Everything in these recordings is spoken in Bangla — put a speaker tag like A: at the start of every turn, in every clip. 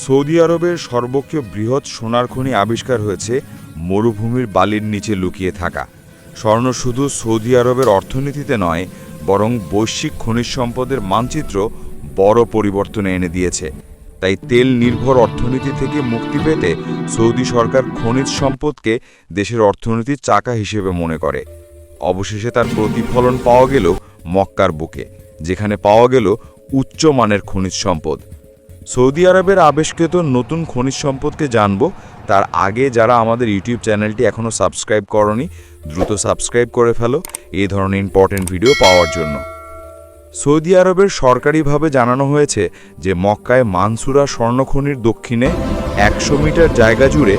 A: সৌদি আরবের সর্বকীয় বৃহৎ সোনার খনি আবিষ্কার হয়েছে মরুভূমির বালির নিচে লুকিয়ে থাকা। স্বর্ণ শুধু সৌদি আরবের অর্থনীতিতে নয়, বরং বৈশ্বিক খনিজ সম্পদের মানচিত্র বড় পরিবর্তন এনে দিয়েছে। তাই তেল নির্ভর অর্থনীতি থেকে মুক্তি পেতে সৌদি সরকার খনিজ সম্পদকে দেশের অর্থনীতির চাকা হিসেবে মনে করে। অবশেষে তার প্রতিফলন পাওয়া গেল মক্কার বুকে, যেখানে পাওয়া গেল উচ্চমানের খনিজ সম্পদ। সৌদি আরবের আবিষ্কৃত নতুন খনিজ সম্পদকে জানব। তার আগে যারা আমাদের ইউটিউব চ্যানেলটি এখনও সাবস্ক্রাইব করনি, দ্রুত সাবস্ক্রাইব করে ফেলো এই ধরনের ইম্পর্টেন্ট ভিডিও পাওয়ার জন্য। সৌদি আরবের সরকারিভাবে জানানো হয়েছে যে মক্কায় মানসুরা স্বর্ণখনির দক্ষিণে একশো মিটার জায়গা জুড়ে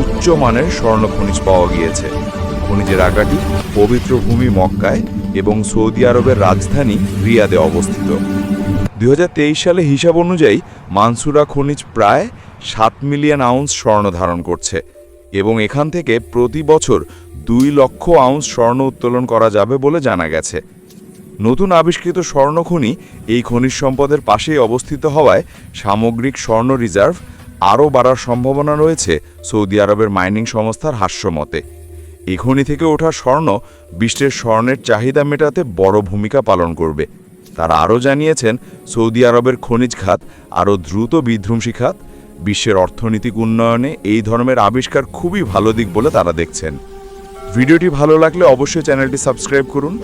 A: উচ্চমানের স্বর্ণ খনিজ পাওয়া গিয়েছে। খনিজের আগাটি পবিত্র ভূমি মক্কায় এবং সৌদি আরবের রাজধানী রিয়াদে অবস্থিত। দুই হাজার তেইশ সালে হিসাব অনুযায়ী মানসুরা খনিজ প্রায় সাত মিলিয়ন আউন্স স্বর্ণ ধারণ করছে এবং এখান থেকে প্রতি বছর দুই লক্ষ আউন্স স্বর্ণ উত্তোলন করা যাবে বলে জানা গেছে। নতুন আবিষ্কৃত স্বর্ণখনি এই খনিজ সম্পদের পাশেই অবস্থিত হওয়ায় সামগ্রিক স্বর্ণ রিজার্ভ আরও বাড়ার সম্ভাবনা রয়েছে সৌদি আরবের মাইনিং সংস্থার হাস্যমতে। এই খনি থেকে ওঠা স্বর্ণ বিশ্বের স্বর্ণের চাহিদা মেটাতে বড় ভূমিকা পালন করবে। তারা আরও জানিয়েছেন, সৌদি আরবের খনিজ খাত আরও দ্রুত বিধ্বংসী খাত, বিশ্বের অর্থনৈতিক উন্নয়নে এই ধরনের আবিষ্কার খুবই ভালো দিক বলে তারা দেখছেন। ভিডিওটি ভালো লাগলে অবশ্যই চ্যানেলটি সাবস্ক্রাইব করুন।